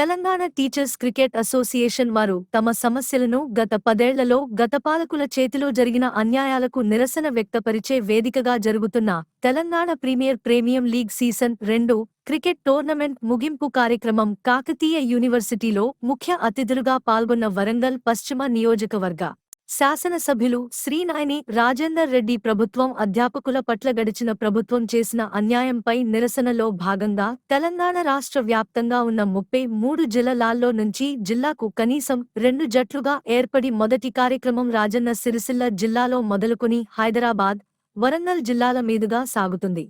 Telangana teachers cricket association వారు తమ సమస్యలను గత పదేళ్ళలో గత పాలకుల చేతిలో జరిగిన అన్యాయాలకు నిరసన వ్యక్తపరిచే వేదికగా జరుగుతున్న Telangana premier premium league season రెండు క్రికెట్ టోర్నమెంట్ ముగింపు కార్యక్రమం కాకతీయ యూనివర్సిటీలో ముఖ్య అతిథులుగా పాల్గొన్న వరంగల్ పశ్చిమ నియోజకవర్గ శాసనసభ్యులు శ్రీనాయని రాజేందర్ రెడ్డి ప్రభుత్వం అధ్యాపకుల పట్ల గడిచిన ప్రభుత్వం చేసిన అన్యాయంపై నిరసనలో భాగంగా తెలంగాణ రాష్ట్ర వ్యాప్తంగా ఉన్న ముప్పై మూడు జిల్లాల్లో నుంచి జిల్లాకు కనీసం రెండు జట్లుగా ఏర్పడి మొదటి కార్యక్రమం రాజన్న సిరిసిల్ల జిల్లాలో మొదలుకొని హైదరాబాద్ వరంగల్ జిల్లాల మీదుగా సాగుతుంది.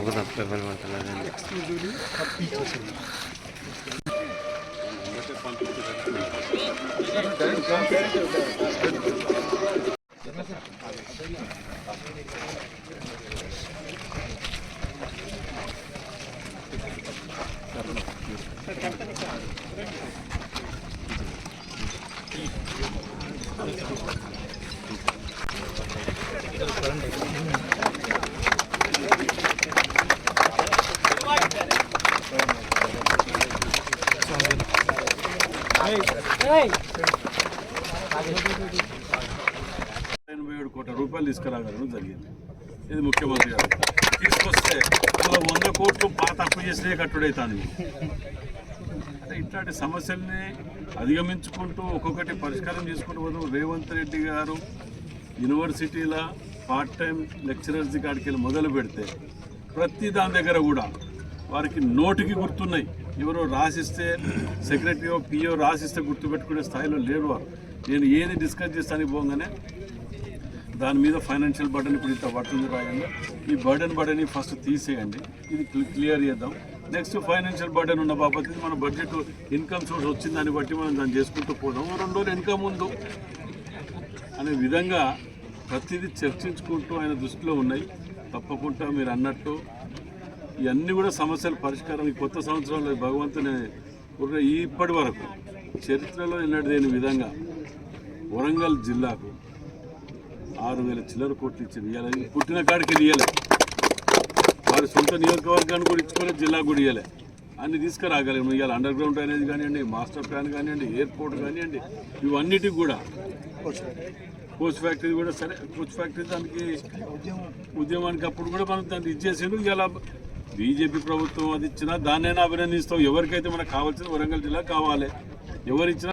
కూడా తప్పే పని పంపించారు ఎనభై ఏడు కోట్ల రూపాయలు తీసుకురాగలడం జరిగింది. ఇది ముఖ్యమంత్రి గారు. తీసుకొస్తే అందులో వంద కోట్లు పాత అప్పు చేసినే కట్టుడైతుంది అంటే ఇట్లాంటి సమస్యల్ని అధిగమించుకుంటూ ఒక్కొక్కటి పరిష్కారం చేసుకుంటూ పోతాం రేవంత్ రెడ్డి గారు యూనివర్సిటీల పార్ట్ టైం లెక్చరర్స్ కాడికి వెళ్ళి మొదలు పెడితే ప్రతి దాని దగ్గర కూడా వారికి నోటికి గుర్తున్నాయి. ఎవరో రాసిస్తే సెక్రటరీ పిఓ రాసిస్తే గుర్తుపెట్టుకునే స్థాయిలో లేరు వారు. నేను ఏది డిస్కస్ చేస్తానికి పోగానే దాని మీద ఫైనాన్షియల్ బర్డన్ ఇప్పుడు ఇంత పడుతుంది రాయండి. ఈ బర్డన్ బర్డన్ ఫస్ట్ తీసేయండి. ఇది క్లియర్ చేద్దాం. నెక్స్ట్ ఫైనాన్షియల్ బర్డన్ ఉన్న బాబతి మన బడ్జెట్ ఇన్కమ్ సోర్స్ వచ్చింది దాన్ని బట్టి మనం దాన్ని చేసుకుంటూ పోదాం. ఓ రెండు రోజులు ఇన్కమ్ ఉంది అనే విధంగా ప్రతిదీ చర్చించుకుంటూ ఆయన దృష్టిలో ఉన్నాయి. తప్పకుండా మీరు అన్నట్టు ఇవన్నీ కూడా సమస్యల పరిష్కారం. ఈ కొత్త సంవత్సరంలో భగవంతుని ఇప్పటి వరకు చరిత్రలో ఎన్నడూ లేని విధంగా వరంగల్ జిల్లాకు ఆరు వేల చిల్లర కోట్లు ఇచ్చింది. ఇవ్వాలి పుట్టిన కాడికి ఇవ్వలే వారి సొంత నియోజకవర్గాన్ని కూడా ఇచ్చుకోలేదు జిల్లా కూడా ఇవ్వలే అన్ని తీసుకురాగలిగాం. ఇవాళ అండర్ గ్రౌండ్ డ్రైనేజ్ కానివ్వండి మాస్టర్ ప్లాన్ కానివ్వండి ఎయిర్పోర్ట్ కానివ్వండి ఇవన్నిటికి కూడా కోచ్ ఫ్యాక్టరీ. కూడా సరే. కోచ్ ఫ్యాక్టరీ దానికి ఉద్యమానికి అప్పుడు కూడా మనం దాన్ని ఇచ్చేసిండు ఇలా బీజేపీ ప్రభుత్వం అది ఇచ్చినా దాన్నైనా అభినందిస్తాం. ఎవరికైతే మనకు కావాల్సిన వరంగల్ జిల్లా కావాలి. ఎవరిచ్చిన